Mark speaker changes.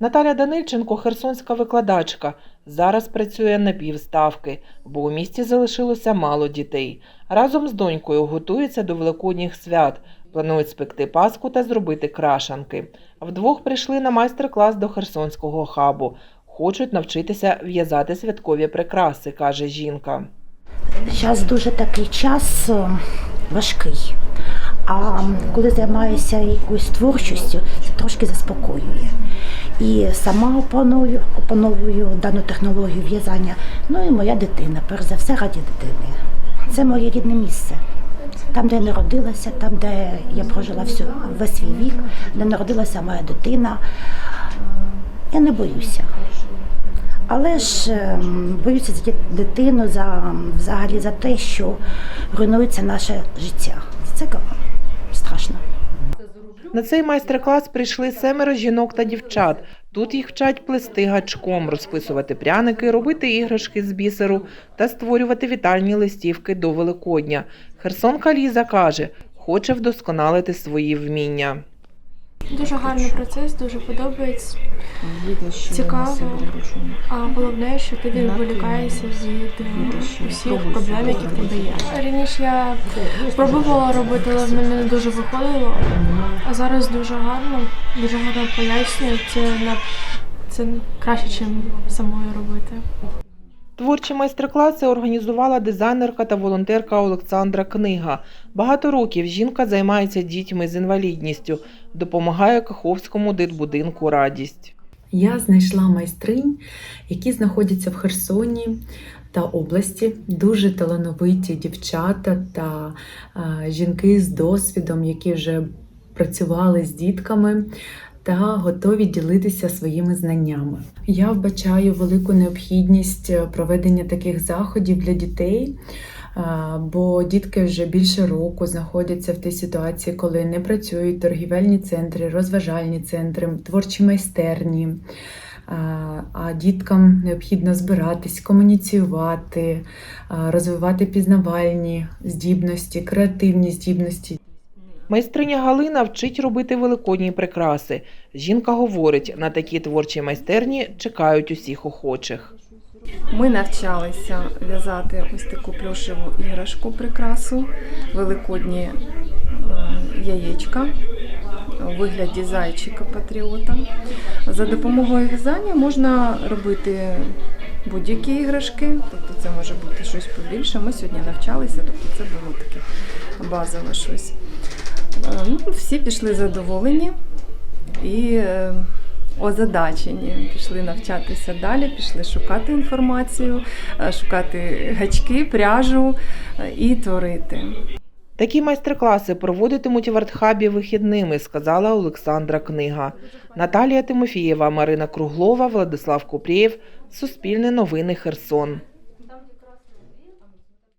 Speaker 1: Наталя Данильченко – херсонська викладачка. Зараз працює на півставки, бо у місті залишилося мало дітей. Разом з донькою готується до великодніх свят. Планують спекти паску та зробити крашанки. Вдвох прийшли на майстер-клас до херсонського хабу. Хочуть навчитися в'язати святкові прикраси, каже жінка.
Speaker 2: Зараз дуже такий час е, важкий. А коли займаюся якоюсь творчістю, це трошки заспокоює. І сама опаную, опановую дану технологію в'язання. Ну і моя дитина, перш за все раді дитини. Це моє рідне місце. Там, де я народилася, там, де я прожила всю, весь свій вік, де народилася моя дитина. Я не боюся. Але ж ем, боюся за дитину, за взагалі за те, що руйнується наше життя. Це.
Speaker 1: На цей майстер-клас прийшли семеро жінок та дівчат. Тут їх вчать плести гачком, розписувати пряники, робити іграшки з бісеру та створювати вітальні листівки до Великодня. Херсонка Ліза каже, хоче вдосконалити свої вміння.
Speaker 3: Дуже гарний процес, дуже подобається. Цікаво. А головне, що ти відволікаєшся від е, усіх проблем, які в тебе є. Раніше я пробувала робити, але в мене не дуже виходило. А зараз дуже гарно, дуже гарно пояснюють. Це на це краще, ніж самою робити.
Speaker 1: Творчі майстер-класи організувала дизайнерка та волонтерка Олександра Книга. Багато років жінка займається дітьми з інвалідністю, допомагає Каховському дитбудинку Радість.
Speaker 4: Я знайшла майстринь, які знаходяться в Херсоні та області. Дуже талановиті дівчата та жінки з досвідом, які вже працювали з дітками. Та готові ділитися своїми знаннями. Я вбачаю велику необхідність е, проведення таких заходів для дітей, бо дітки вже більше року знаходяться в тій ситуації, коли не працюють торгівельні центри, розважальні центри, творчі майстерні. А, діткам необхідно збиратись, комуніціювати, розвивати пізнавальні здібності, креативні здібності.
Speaker 1: Майстриня Галина вчить робити великодні прикраси. Жінка говорить, на такі творчі майстерні чекають усіх охочих.
Speaker 5: Ми навчалися в'язати ось таку плюшеву іграшку прикрасу, великодні е, яєчка у вигляді зайчика патріота. За допомогою в'язання можна робити будь-які іграшки, тобто це може бути щось побільше. Ми сьогодні навчалися, тобто це було таке базове щось. Е, Ну, всі пішли задоволені і е, озадачені. Пішли навчатися далі, пішли шукати інформацію, е, шукати гачки, пряжу е, і творити.
Speaker 1: Такі майстер-класи проводитимуть в артхабі вихідними, сказала Олександра Книга. Наталія Тимофієва, Марина Круглова, Владислав Купрієв. Суспільне новини Херсон.